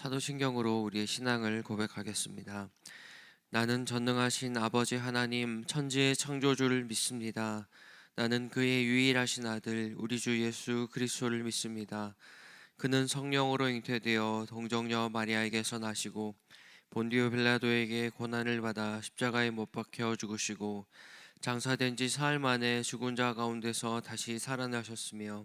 사도신경으로 우리의 신앙을 고백하겠습니다. 나는 전능하신 아버지 하나님 천지의 창조주를 믿습니다. 나는 그의 유일하신 아들 우리 주 예수 그리스도를 믿습니다. 그는 성령으로 잉태되어 동정녀 마리아에게서 나시고 본디오 빌라도에게 고난을 받아 십자가에 못 박혀 죽으시고 장사된 지 사흘 만에 죽은 자 가운데서 다시 살아나셨으며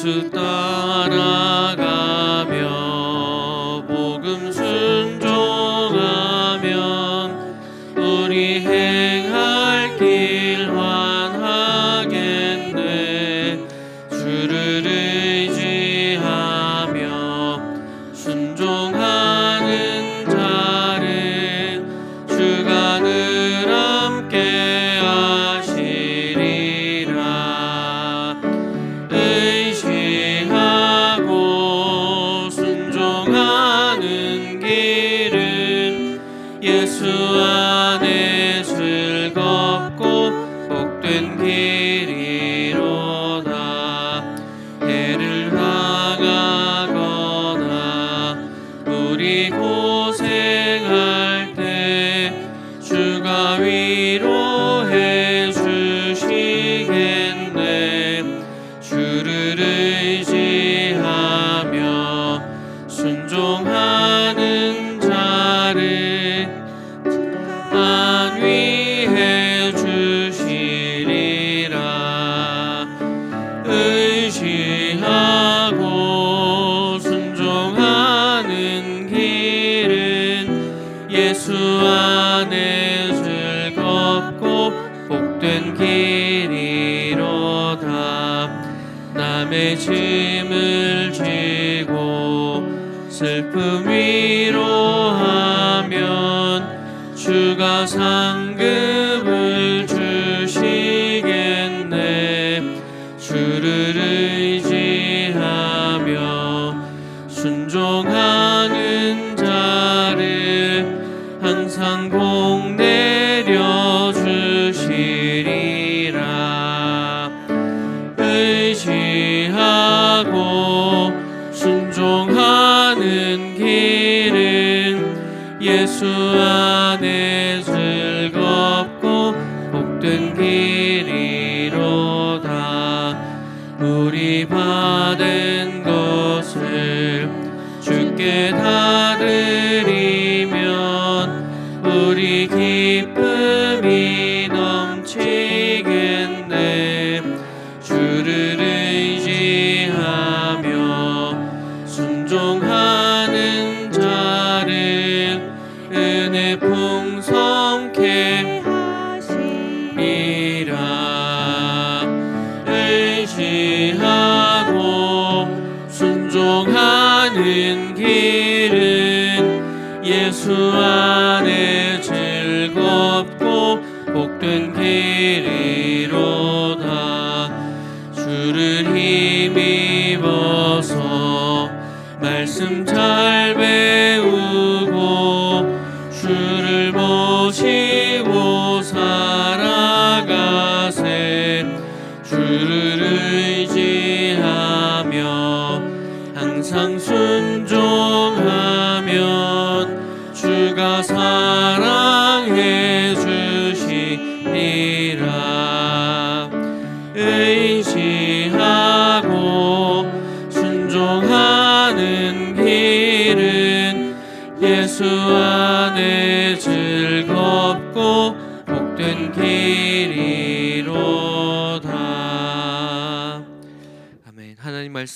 예수 예수 안에 즐겁고 복된 길이로다 남의 짐을 지고 슬픔 위로하면 주가 상급 복된 길이로다. 우리 받은 것을 주께 다 주를 힘입어서 말씀 잘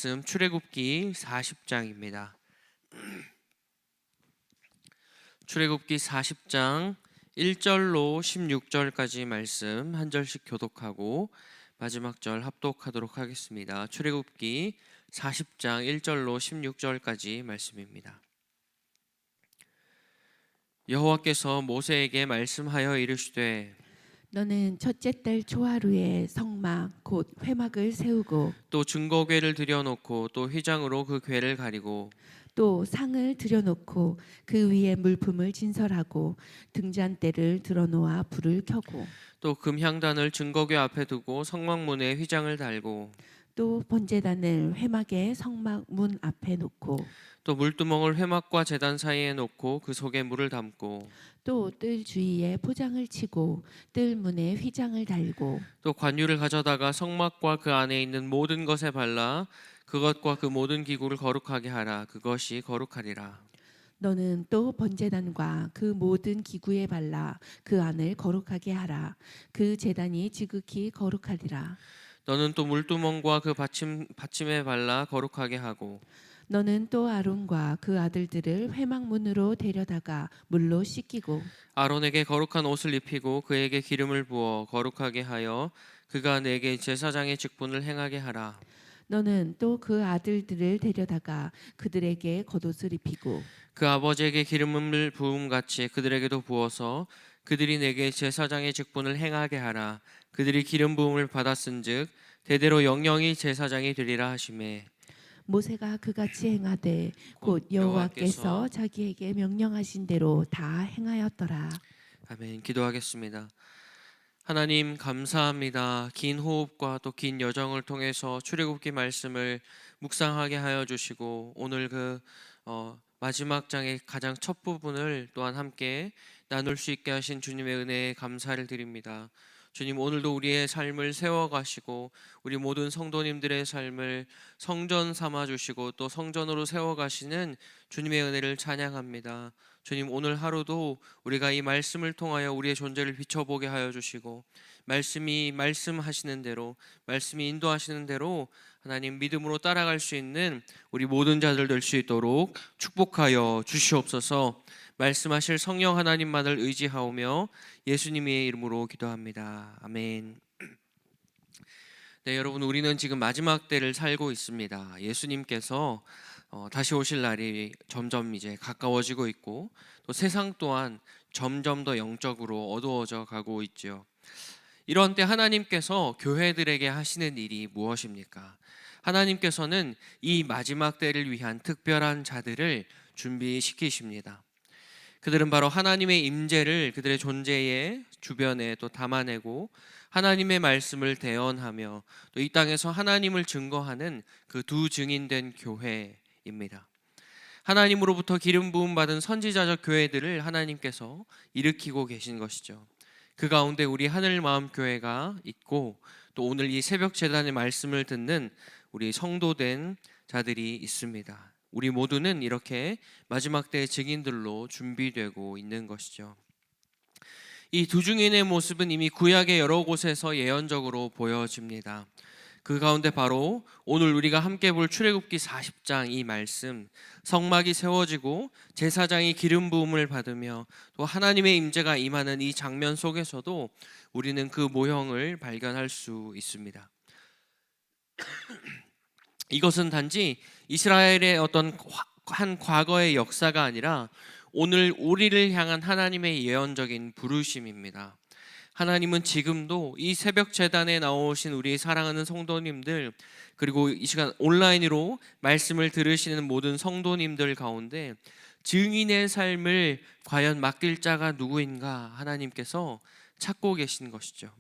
말씀 출애굽기 40장입니다. 출애굽기 40장 1절로 16절까지 말씀 한 절씩 교독하고 마지막 절 합독하도록 하겠습니다. 출애굽기 40장 1절로 16절까지 말씀입니다. 여호와께서 모세에게 말씀하여 이르시되 너는 첫째 달 초하루에 성막 곧 회막을 세우고 또 증거궤를 들여놓고 또 휘장으로 그 궤를 가리고 또 상을 들여놓고 그 위에 물품을 진설하고 등잔대를 들어놓아 불을 켜고 또 금향단을 증거궤 앞에 두고 성막문에 휘장을 달고 또 번제단을 회막의 성막 문 앞에 놓고 또 물두멍을 회막과 제단 사이에 놓고 그 속에 물을 담고 또 뜰 주위에 포장을 치고 뜰 문에 휘장을 달고 또 관유를 가져다가 성막과 그 안에 있는 모든 것에 발라 그것과 그 모든 기구를 거룩하게 하라. 그것이 거룩하리라. 너는 또 번제단과 그 모든 기구에 발라 그 안을 거룩하게 하라. 그 제단이 지극히 거룩하리라. 너는 또 물두멍과 그 받침 받침에 발라 거룩하게 하고 너는 또 아론과 그 아들들을 회막 문으로 데려다가 물로 씻기고 아론에게 거룩한 옷을 입히고 그에게 기름을 부어 거룩하게 하여 그가 내게 제사장의 직분을 행하게 하라. 너는 또 그 아들들을 데려다가 그들에게 겉옷을 입히고 그 아버지에게 기름을 부음 같이 그들에게도 부어서 그들이 내게 제사장의 직분을 행하게 하라. 그들이 기름 부음을 받았은즉 대대로 영영이 제사장이 되리라 하심에 모세가 그같이 행하되 곧 여호와께서 자기에게 명령하신 대로 다 행하였더라 아멘. 기도하겠습니다. 하나님 감사합니다. 긴 호흡과 또 긴 여정을 통해서 출애굽기 말씀을 묵상하게 하여 주시고 오늘 그 어, 마지막 장의 가장 첫 부분을 또한 함께 나눌 수 있게 하신 주님의 은혜에 감사를 드립니다. 주님 오늘도 우리의 삶을 세워 가시고 우리 모든 성도님들의 삶을 성전 삼아 주시고 또 성전으로 세워 가시는 주님의 은혜를 찬양합니다. 주님 오늘 하루도 우리가 이 말씀을 통하여 우리의 존재를 비춰보게 하여 주시고 말씀이 말씀하시는 대로 말씀이 인도하시는 대로 하나님 믿음으로 따라갈 수 있는 우리 모든 자들 될 수 있도록 축복하여 주시옵소서. 말씀하실 성령 하나님만을 의지하오며 예수님의 이름으로 기도합니다. 아멘. 네, 여러분 우리는 지금 마지막 때를 살고 있습니다. 예수님께서 어, 다시 오실 날이 점점 이제 가까워지고 있고 또 세상 또한 점점 더 영적으로 어두워져 가고 있죠. 이런 때 하나님께서 교회들에게 하시는 일이 무엇입니까? 하나님께서는 이 마지막 때를 위한 특별한 자들을 준비시키십니다. 그들은 바로 하나님의 임재를 그들의 존재의 주변에 또 담아내고 하나님의 말씀을 대언하며 또 이 땅에서 하나님을 증거하는 그 두 증인된 교회입니다. 하나님으로부터 기름 부음 받은 선지자적 교회들을 하나님께서 일으키고 계신 것이죠. 그 가운데 우리 하늘 마음 교회가 있고 또 오늘 이 새벽 재단의 말씀을 듣는 우리 성도된 자들이 있습니다. 우리 모두는 이렇게 마지막 때의 증인들로 준비되고 있는 것이죠. 이 두 증인의 모습은 이미 구약의 여러 곳에서 예언적으로 보여집니다. 그 가운데 바로 오늘 우리가 함께 볼 출애굽기 40장 이 말씀 성막이 세워지고 제사장이 기름 부음을 받으며 또 하나님의 임재가 임하는 이 장면 속에서도 우리는 그 모형을 발견할 수 있습니다. 이것은 단지 이스라엘의 어떤 한 과거의 역사가 아니라 오늘 우리를 향한 하나님의 예언적인 부르심입니다. 하나님은 지금도 이 새벽 재단에 나오신 우리 사랑하는 성도님들 그리고 이 시간 온라인으로 말씀을 들으시는 모든 성도님들 가운데 증인의 삶을 과연 맡길 자가 누구인가 하나님께서 찾고 계신 것이죠.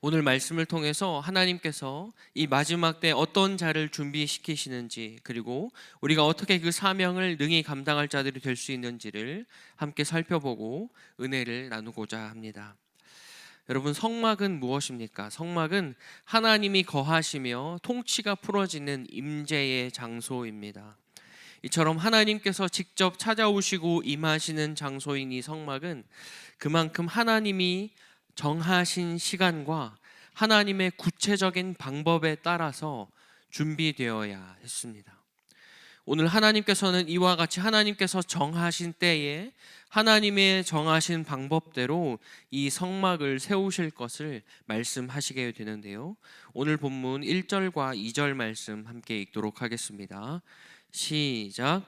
오늘 말씀을 통해서 하나님께서 이 마지막 때 어떤 자를 준비시키시는지 그리고 우리가 어떻게 그 사명을 능히 감당할 자들이 될 수 있는지를 함께 살펴보고 은혜를 나누고자 합니다. 여러분 성막은 무엇입니까? 성막은 하나님이 거하시며 통치가 풀어지는 임재의 장소입니다. 이처럼 하나님께서 직접 찾아오시고 임하시는 장소인 이 성막은 그만큼 하나님이 정하신 시간과 하나님의 구체적인 방법에 따라서 준비되어야 했습니다. 오늘 하나님께서는 이와 같이 하나님께서 정하신 때에 하나님의 정하신 방법대로 이 성막을 세우실 것을 말씀하시게 되는데요. 오늘 본문 1절과 2절 말씀 함께 읽도록 하겠습니다. 시작.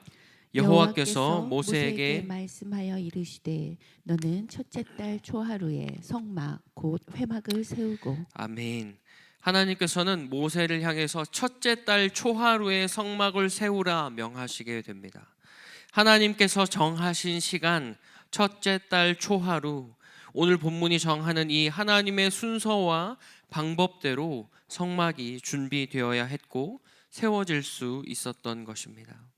여호와께서 모세에게 말씀하여 이르시되 너는 첫째 달 초하루에 성막 곧 회막을 세우고 아멘. 하나님께서는 모세를 향해서 첫째 달 초하루에 성막을 세우라 명하시게 됩니다. 하나님께서 정하신 시간 첫째 달 초하루 오늘 본문이 정하는 이 하나님의 순서와 방법대로 성막이 준비되어야 했고 세워질 수 있었던 것입니다.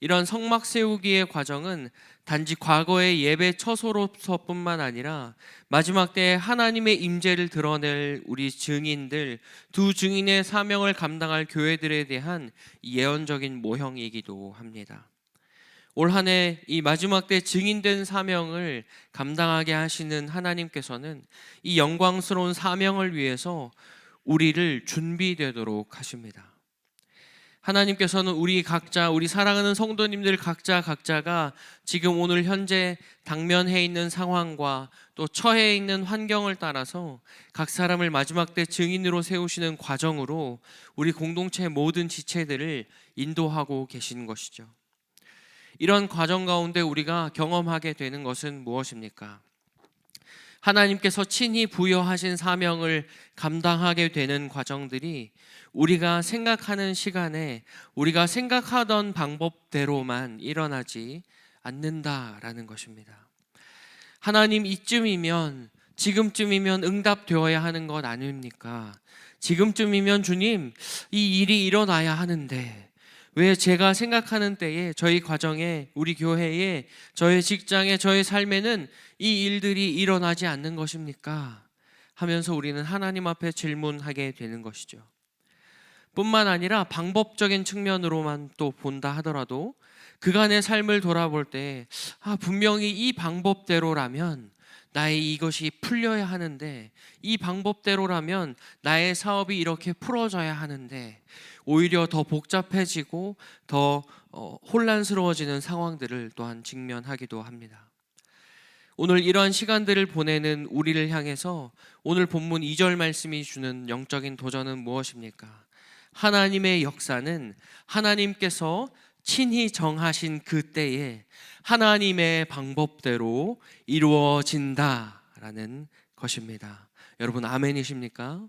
이런 성막 세우기의 과정은 단지 과거의 예배 처소로서뿐만 아니라 마지막 때에 하나님의 임재를 드러낼 우리 증인들 두 증인의 사명을 감당할 교회들에 대한 예언적인 모형이기도 합니다. 올 한 해 이 마지막 때 증인된 사명을 감당하게 하시는 하나님께서는 이 영광스러운 사명을 위해서 우리를 준비되도록 하십니다. 하나님께서는 우리 각자, 우리 사랑하는 성도님들 각자 각자가 지금 오늘 현재 당면해 있는 상황과 또 처해 있는 환경을 따라서 각 사람을 마지막 때 증인으로 세우시는 과정으로 우리 공동체 모든 지체들을 인도하고 계신 것이죠. 이런 과정 가운데 우리가 경험하게 되는 것은 무엇입니까? 하나님께서 친히 부여하신 사명을 감당하게 되는 과정들이 우리가 생각하는 시간에 우리가 생각하던 방법대로만 일어나지 않는다라는 것입니다. 하나님 이쯤이면 지금쯤이면 응답되어야 하는 것 아닙니까? 지금쯤이면 주님 이 일이 일어나야 하는데 왜 제가 생각하는 때에 저희 과정에 우리 교회에 저의 직장에 저의 삶에는 이 일들이 일어나지 않는 것입니까? 하면서 우리는 하나님 앞에 질문하게 되는 것이죠. 뿐만 아니라 방법적인 측면으로만 또 본다 하더라도 그간의 삶을 돌아볼 때 아, 분명히 이 방법대로라면 나의 이것이 풀려야 하는데 이 방법대로라면 나의 사업이 이렇게 풀어져야 하는데 오히려 더 복잡해지고 더 어, 혼란스러워지는 상황들을 또한 직면하기도 합니다. 오늘 이러한 시간들을 보내는 우리를 향해서 오늘 본문 2절 말씀이 주는 영적인 도전은 무엇입니까? 하나님의 역사는 하나님께서 친히 정하신 그 때에 하나님의 방법대로 이루어진다라는 것입니다. 여러분 아멘이십니까?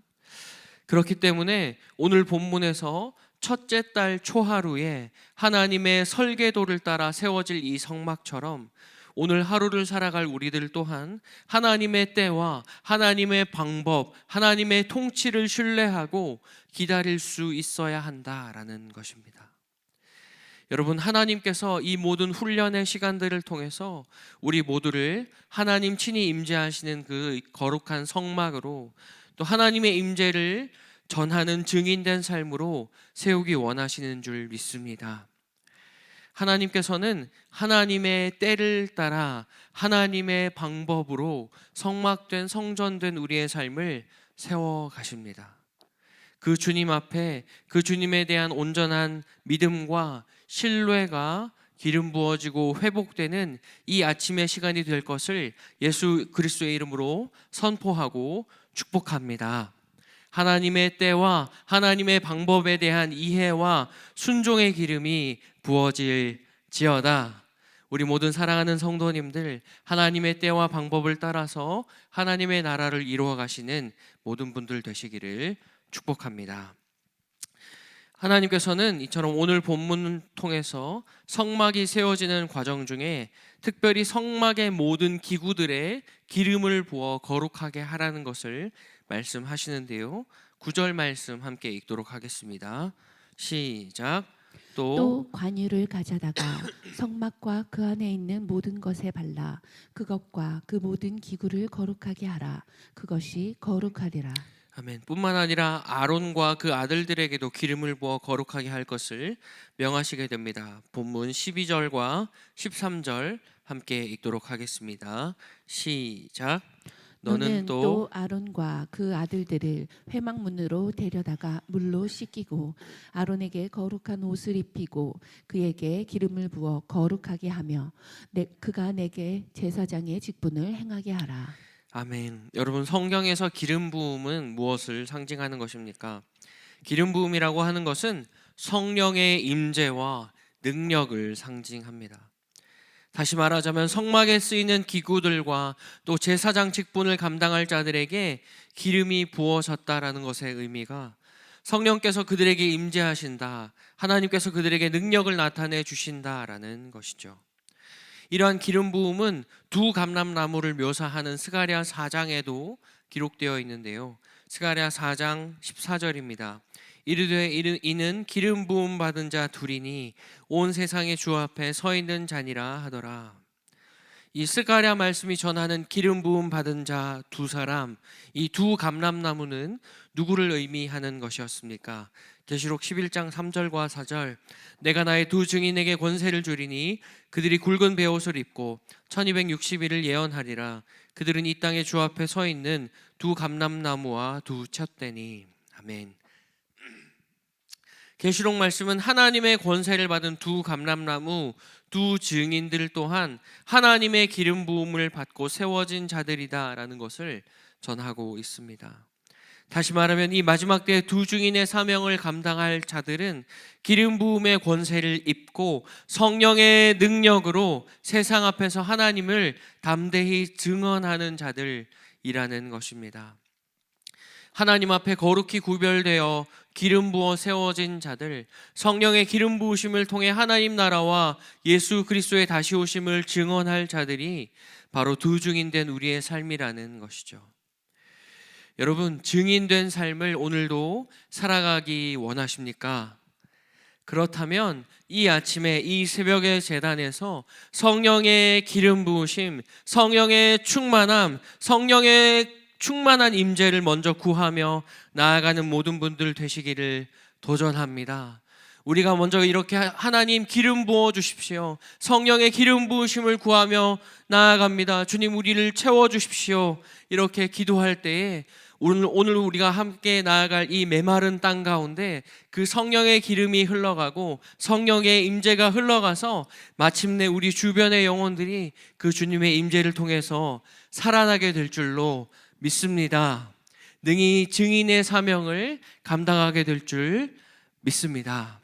그렇기 때문에 오늘 본문에서 첫째 달 초하루에 하나님의 설계도를 따라 세워질 이 성막처럼 오늘 하루를 살아갈 우리들 또한 하나님의 때와 하나님의 방법, 하나님의 통치를 신뢰하고 기다릴 수 있어야 한다라는 것입니다. 여러분, 하나님께서 이 모든 훈련의 시간들을 통해서 우리 모두를 하나님 친히 임재하시는 그 거룩한 성막으로 또 하나님의 임재를 전하는 증인된 삶으로 세우기 원하시는 줄 믿습니다. 하나님께서는 하나님의 때를 따라 하나님의 방법으로 성막된 성전된 우리의 삶을 세워 가십니다. 그 주님 앞에 그 주님에 대한 온전한 믿음과 신뢰가 기름 부어지고 회복되는 이 아침의 시간이 될 것을 예수 그리스도의 이름으로 선포하고 축복합니다. 하나님의 때와 하나님의 방법에 대한 이해와 순종의 기름이 부어질 지어다. 우리 모든 사랑하는 성도님들 하나님의 때와 방법을 따라서 하나님의 나라를 이루어 가시는 모든 분들 되시기를 축복합니다. 하나님께서는 이처럼 오늘 본문을 통해서 성막이 세워지는 과정 중에 특별히 성막의 모든 기구들의 기름을 부어 거룩하게 하라는 것을 말씀하시는데요. 구절 말씀 함께 읽도록 하겠습니다. 시작. 또, 또 관유를 가져다가 성막과 그 안에 있는 모든 것에 발라 그것과 그 모든 기구를 거룩하게 하라 그것이 거룩하리라 아멘. 뿐만 아니라 아론과 그 아들들에게도 기름을 부어 거룩하게 할 것을 명하시게 됩니다. 본문 12절과 13절 함께 읽도록 하겠습니다. 시작. 너는 또 아론과 그 아들들을 회막문으로 데려다가 물로 씻기고 아론에게 거룩한 옷을 입히고 그에게 기름을 부어 거룩하게 하며 내, 그가 내게 제사장의 직분을 행하게 하라. 아멘. 여러분 성경에서 기름 부음은 무엇을 상징하는 것입니까? 기름 부음이라고 하는 것은 성령의 임재와 능력을 상징합니다. 다시 말하자면 성막에 쓰이는 기구들과 또 제사장 직분을 감당할 자들에게 기름이 부어졌다라는 것의 의미가 성령께서 그들에게 임재하신다. 하나님께서 그들에게 능력을 나타내 주신다라는 것이죠. 이러한 기름 부음은 두 감람나무를 묘사하는 스가랴 4장에도 기록되어 있는데요. 스가랴 4장 14절입니다. 이르되 이르- 이는 기름 부음 받은 자 둘이니 온 세상의 주 앞에 서 있는 자니라 하더라. 이 스가랴 말씀이 전하는 기름 부음 받은 자 두 사람, 이 두 감람나무는 누구를 의미하는 것이었습니까? 계시록 11장 3절과 4절 내가 나의 두 증인에게 권세를 주리니 그들이 굵은 베옷을 입고 1260일을 예언하리라 그들은 이 땅의 주 앞에 서 있는 두 감람나무와 두 찻대니 아멘. 계시록 말씀은 하나님의 권세를 받은 두 감람나무 두 증인들 또한 하나님의 기름 부음을 받고 세워진 자들이다라는 것을 전하고 있습니다. 다시 말하면 이 마지막 때두 증인의 사명을 감당할 자들은 기름 부음의 권세를 입고 성령의 능력으로 세상 앞에서 하나님을 담대히 증언하는 자들이라는 것입니다. 하나님 앞에 거룩히 구별되어 기름 부어 세워진 자들, 성령의 기름 부으심을 통해 하나님 나라와 예수 그리스도의 다시 오심을 증언할 자들이 바로 두 증인된 우리의 삶이라는 것이죠. 여러분, 증인된 삶을 오늘도 살아가기 원하십니까? 그렇다면 이 아침에 이 새벽의 재단에서 성령의 기름 부으심, 성령의 충만함, 성령의 충만한 임재를 먼저 구하며 나아가는 모든 분들 되시기를 도전합니다. 우리가 먼저 이렇게 하나님 기름 부어 주십시오. 성령의 기름 부으심을 구하며 나아갑니다. 주님 우리를 채워 주십시오. 이렇게 기도할 때에 오늘 오늘 우리가 함께 나아갈 이 메마른 땅 가운데 그 성령의 기름이 흘러가고 성령의 임재가 흘러가서 마침내 우리 주변의 영혼들이 그 주님의 임재를 통해서 살아나게 될 줄로 믿습니다. 능히 증인의 사명을 감당하게 될 줄 믿습니다.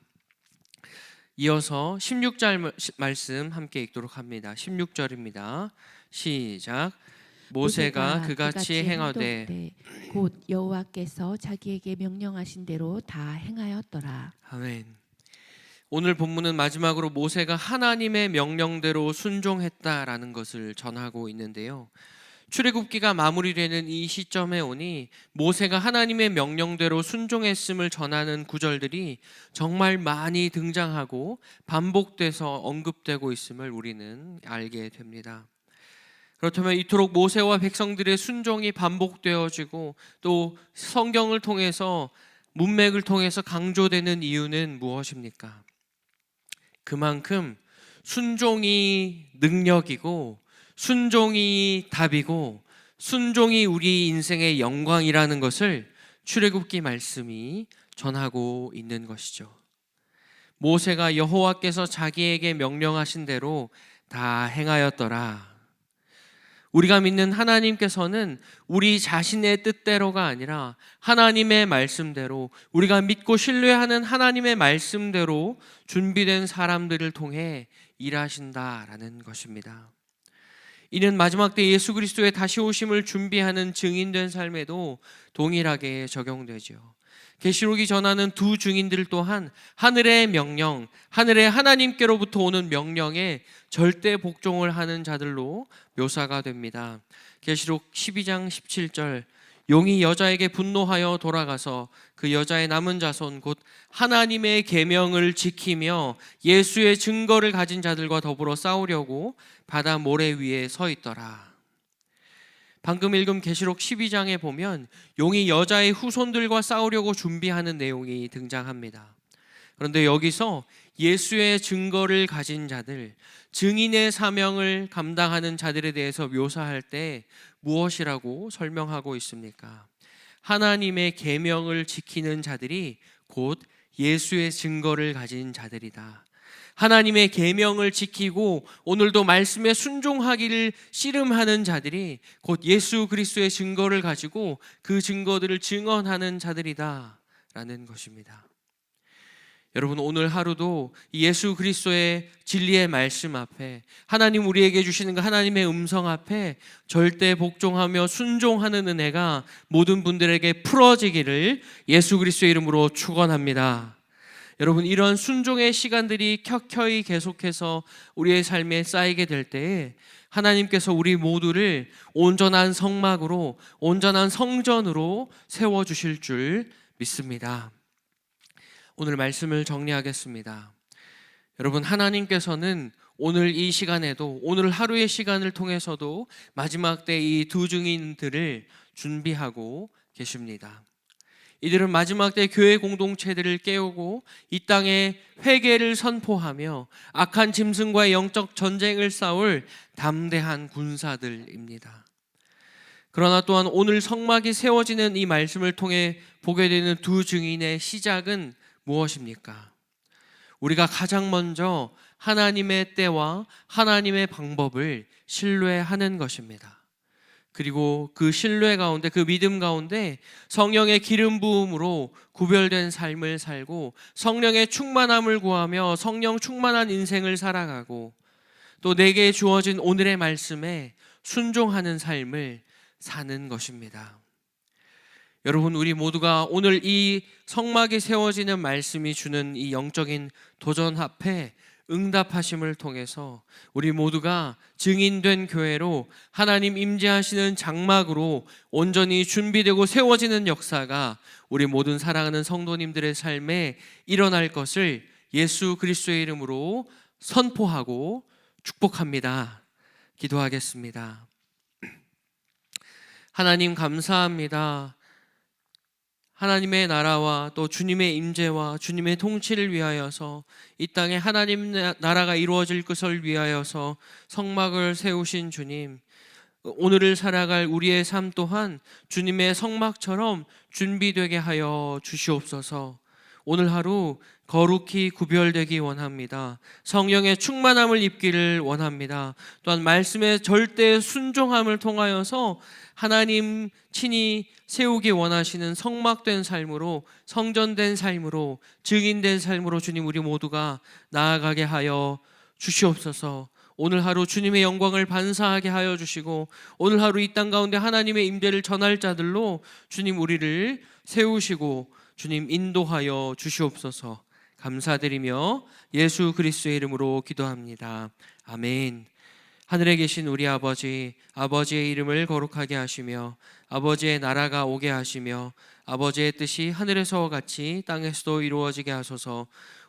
이어서 16절 말씀 함께 읽도록 합니다. 16절입니다. 시작. 모세가 그같이 행하되 곧 여호와께서 자기에게 명령하신 대로 다 행하였더라. 아멘. 오늘 본문은 마지막으로 모세가 하나님의 명령대로 순종했다라는 것을 전하고 있는데요. 출애굽기가 마무리되는 이 시점에 오니 모세가 하나님의 명령대로 순종했음을 전하는 구절들이 정말 많이 등장하고 반복돼서 언급되고 있음을 우리는 알게 됩니다. 그렇다면 이토록 모세와 백성들의 순종이 반복되어지고 또 성경을 통해서 문맥을 통해서 강조되는 이유는 무엇입니까? 그만큼 순종이 능력이고 순종이 답이고 순종이 우리 인생의 영광이라는 것을 출애굽기 말씀이 전하고 있는 것이죠. 모세가 여호와께서 자기에게 명령하신 대로 다 행하였더라. 우리가 믿는 하나님께서는 우리 자신의 뜻대로가 아니라 하나님의 말씀대로 우리가 믿고 신뢰하는 하나님의 말씀대로 준비된 사람들을 통해 일하신다라는 것입니다. 이는 마지막 때 예수 그리스도의 다시 오심을 준비하는 증인된 삶에도 동일하게 적용되죠. 계시록이 전하는 두 증인들 또한 하늘의 명령, 하늘의 하나님께로부터 오는 명령에 절대 복종을 하는 자들로 묘사가 됩니다. 계시록 12장 17절 용이 여자에게 분노하여 돌아가서 그 여자의 남은 자손 곧 하나님의 계명을 지키며 예수의 증거를 가진 자들과 더불어 싸우려고 바다 모래 위에 서 있더라. 방금 읽은 계시록 12장에 보면 용이 여자의 후손들과 싸우려고 준비하는 내용이 등장합니다. 그런데 여기서 예수의 증거를 가진 자들, 증인의 사명을 감당하는 자들에 대해서 묘사할 때 무엇이라고 설명하고 있습니까? 하나님의 계명을 지키는 자들이 곧 예수의 증거를 가진 자들이다. 하나님의 계명을 지키고 오늘도 말씀에 순종하기를 씨름하는 자들이 곧 예수 그리스도의 증거를 가지고 그 증거들을 증언하는 자들이다라는 것입니다. 여러분 오늘 하루도 예수 그리스도의 진리의 말씀 앞에 하나님 우리에게 주시는 그 하나님의 음성 앞에 절대 복종하며 순종하는 은혜가 모든 분들에게 풀어지기를 예수 그리스도의 이름으로 축원합니다. 여러분 이런 순종의 시간들이 켜켜이 계속해서 우리의 삶에 쌓이게 될 때에 하나님께서 우리 모두를 온전한 성막으로 온전한 성전으로 세워 주실 줄 믿습니다. 오늘 말씀을 정리하겠습니다. 여러분 하나님께서는 오늘 이 시간에도 오늘 하루의 시간을 통해서도 마지막 때 이 두 증인들을 준비하고 계십니다. 이들은 마지막 때 교회 공동체들을 깨우고 이 땅에 회개를 선포하며 악한 짐승과의 영적 전쟁을 싸울 담대한 군사들입니다. 그러나 또한 오늘 성막이 세워지는 이 말씀을 통해 보게 되는 두 증인의 시작은 무엇입니까? 우리가 가장 먼저 하나님의 때와 하나님의 방법을 신뢰하는 것입니다. 그리고 그 신뢰 가운데 그 믿음 가운데 성령의 기름 부음으로 구별된 삶을 살고 성령의 충만함을 구하며 성령 충만한 인생을 살아가고 또 내게 주어진 오늘의 말씀에 순종하는 삶을 사는 것입니다. 여러분 우리 모두가 오늘 이 성막이 세워지는 말씀이 주는 이 영적인 도전 앞에 응답하심을 통해서 우리 모두가 증인된 교회로 하나님 임재하시는 장막으로 온전히 준비되고 세워지는 역사가 우리 모든 사랑하는 성도님들의 삶에 일어날 것을 예수 그리스도의 이름으로 선포하고 축복합니다. 기도하겠습니다. 하나님 감사합니다. 하나님의 나라와 또 주님의 임재와 주님의 통치를 위하여서 이 땅에 하나님 나라가 이루어질 것을 위하여서 성막을 세우신 주님 오늘을 살아갈 우리의 삶 또한 주님의 성막처럼 준비되게 하여 주시옵소서. 오늘 하루 거룩히 구별되기 원합니다. 성령의 충만함을 입기를 원합니다. 또한 말씀의 절대 순종함을 통하여서 하나님 친히 세우기 원하시는 성막된 삶으로 성전된 삶으로 증인된 삶으로 주님 우리 모두가 나아가게 하여 주시옵소서. 오늘 하루 주님의 영광을 반사하게 하여 주시고 오늘 하루 이 땅 가운데 하나님의 임재를 전할 자들로 주님 우리를 세우시고 주님 인도하여 주시옵소서. 감사드리며 예수 그리스도의 이름으로 기도합니다. 아멘. 하늘에 계신 우리 아버지, 아버지의 이름을 거룩하게 하시며 아버지의 나라가 오게 하시며 아버지의 뜻이 하늘에서와 같이 땅에서도 이루어지게 하소서.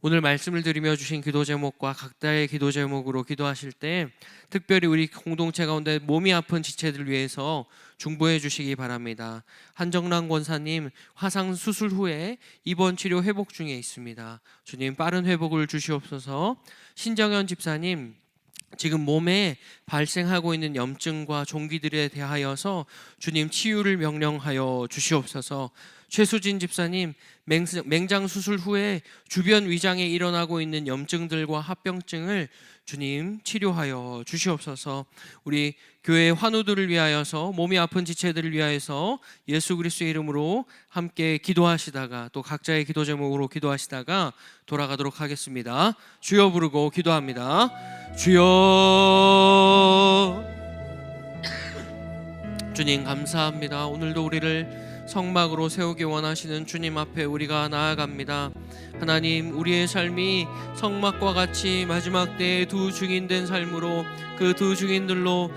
오늘 말씀을 드리며 주신 기도 제목과 각자의 기도 제목으로 기도하실 때 특별히 우리 공동체 가운데 몸이 아픈 지체들 위해서 중보해 주시기 바랍니다. 한정란 권사님 화상 수술 후에 입원 치료 회복 중에 있습니다. 주님 빠른 회복을 주시옵소서. 신정현 집사님 지금 몸에 발생하고 있는 염증과 종기들에 대하여서 주님 치유를 명령하여 주시옵소서. 최수진 집사님 맹장 수술 후에 주변 위장에 일어나고 있는 염증들과 합병증을 주님 치료하여 주시옵소서. 우리 교회 환우들을 위하여서 몸이 아픈 지체들을 위하여서 예수 그리스도의 이름으로 함께 기도하시다가 또 각자의 기도 제목으로 기도하시다가 돌아가도록 하겠습니다. 주여 부르고 기도합니다. 주여 주님 감사합니다. 오늘도 우리를 성막으로 세우기 원하시는 주님 앞에 우리가 나아갑니다. 하나님, 우리의 삶이 성막과 같이 마지막 때에 두 증인된 삶으로 그 두 증인들로